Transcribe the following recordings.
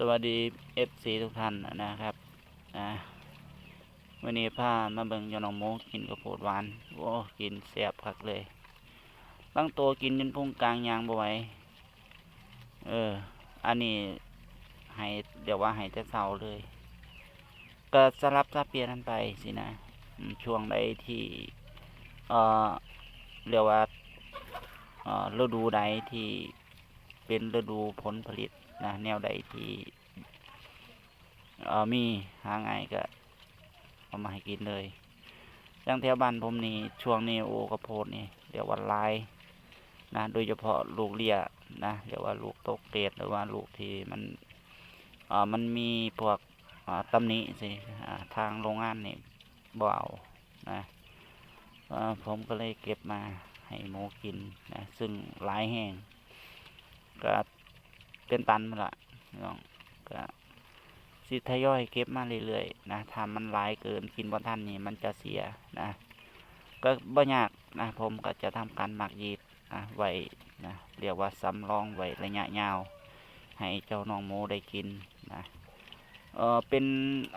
สวัสดีเอฟซีทุกท่านนะครับนะวันนี้พามาเบิงยอนองโมกินกระโพดหวานโอ้กินเสียบคักเลยบางตัวกินจนพุงกลางยางบ่ไหวเออ อันนี้ให้เดี๋ยวว่าให้จะเศร้าเลย ก็สลับสับเปลี่ยนกันไปสินะช่วงใดที่เอ่อเรียกว่าเออฤดูใดที่ เป็นฤดูผลผลิตนะแนวใดที่เอ่อมีหาง่ายก็เอามาให้กินเลยอย่างแถวบ้านผมนี่ช่วงนี้โอกระโพดนี่เดี๋ยววันลายนะโดยเฉพาะลูกเลี้ยนะเดี๋ยวว่าลูกตกเกรดหรือว่าลูกที่มันเอ่อมันมีพวกตำหนิสิทางโรงงานนี่เอานะผมก็เลยเก็บมาให้หมูกินนะซึ่งหลายแห้ง ก็เป็นตันมาละน้องก็สิทยอยเก็บมาเรื่อยๆนะถ้ามันหลายเกินกินบ่ทันนี่มันจะเสียนะก็บ่ยากนะผมก็จะทำการหมักยีดนะไว้นะเรียกว่าสำรองไว้ระยะยาว ให้เจ้าน้องหมูได้กินนะเออเป็น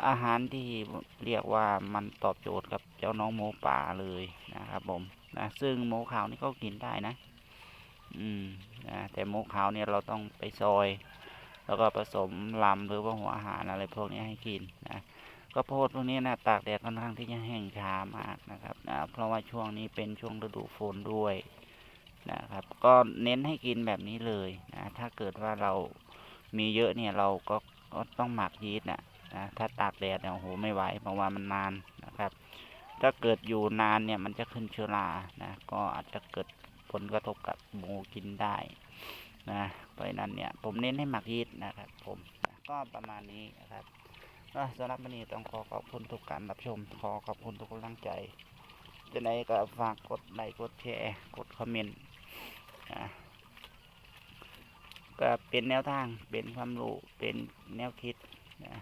อาหารที่เรียกว่ามันตอบโจทย์กับเจ้าน้องหมูป่าเลยนะครับผมนะซึ่งหมูขาวนี่ก็กินได้นะ อืมนะแต่หมูขาวเนี่ยเราต้องไปซอย แล้วก็ผสมลำหรือว่าหัวอาหารอะไรพวกนี้ให้กินนะก็โพดพวกนี้นะตากแดดค่อนข้างที่จะแห้งช้ามากนะครับนะเพราะว่าช่วงนี้เป็นช่วงฤดูฝนด้วยนะครับ ก็เน้นให้กินแบบนี้เลยนะถ้าเกิดว่าเรามีเยอะเนี่ยเราก็ก็ต้องหมักยีสต์นะนะถ้าตากแดดเนี่ยโอ้โหไม่ไหวเพราะว่ามันนานนะครับ ถ้าเกิดอยู่นานเนี่ยมันจะขึ้นเชื้อรานะก็อาจจะเกิด ผลกระทบกับหมูกินได้นะเพราะนั้นเนี่ยผมเน้นให้หมักยีสต์นะครับผมก็ประมาณนี้นะครับก็สำหรับวันนี้ต้องขอขอบคุณทุกการรับชม ขอขอบคุณทุกกำลังใจจะไหนก็ฝากกดไลค์กดแชร์กดคอมเมนต์นะก็เป็นแนวทางเป็นความรู้เป็นแนวคิดนะ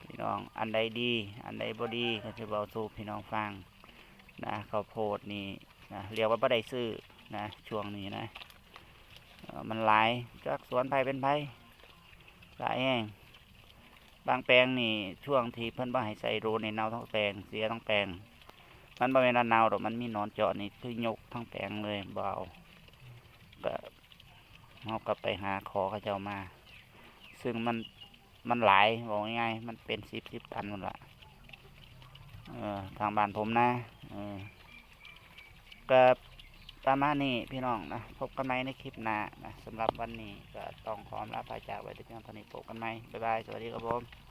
พี่น้องอันใดดี อันใดบดีก็จะบอกสู่พี่น้องฟังนะข้าวโพดนี่นะเรียกว่าบ่ได้ซื้อ นะช่วงนี้นะมันหลายจากสวนไผ่เป็นไผ่หลายแห้งบางแปลงนี่ช่วงที่เพิ่นบ่ให้ใส่โรในเนาทั้งแปลงเสียทั้งแปลง มันบ่แม่นว่าเนาดอกมันมีนอนเจาะนี่คือยกทั้งแปลงเลยเบาก็เฮาก็ไปหาขอเขาเจ้ามา ซึ่งมันมันหลายบอกง่ายๆมันเป็นสิบสิบตันหมดละเออทางบ้านผมนะเออก็ ประมาณนี้พี่น้องนะพบกันไหมในคลิปหน้านะสำหรับวันนี้ก็ต้องขอลาไปจากไว้ที่เพียงเท่านี้พบกันไหมบ๊ายบายสวัสดีครับผม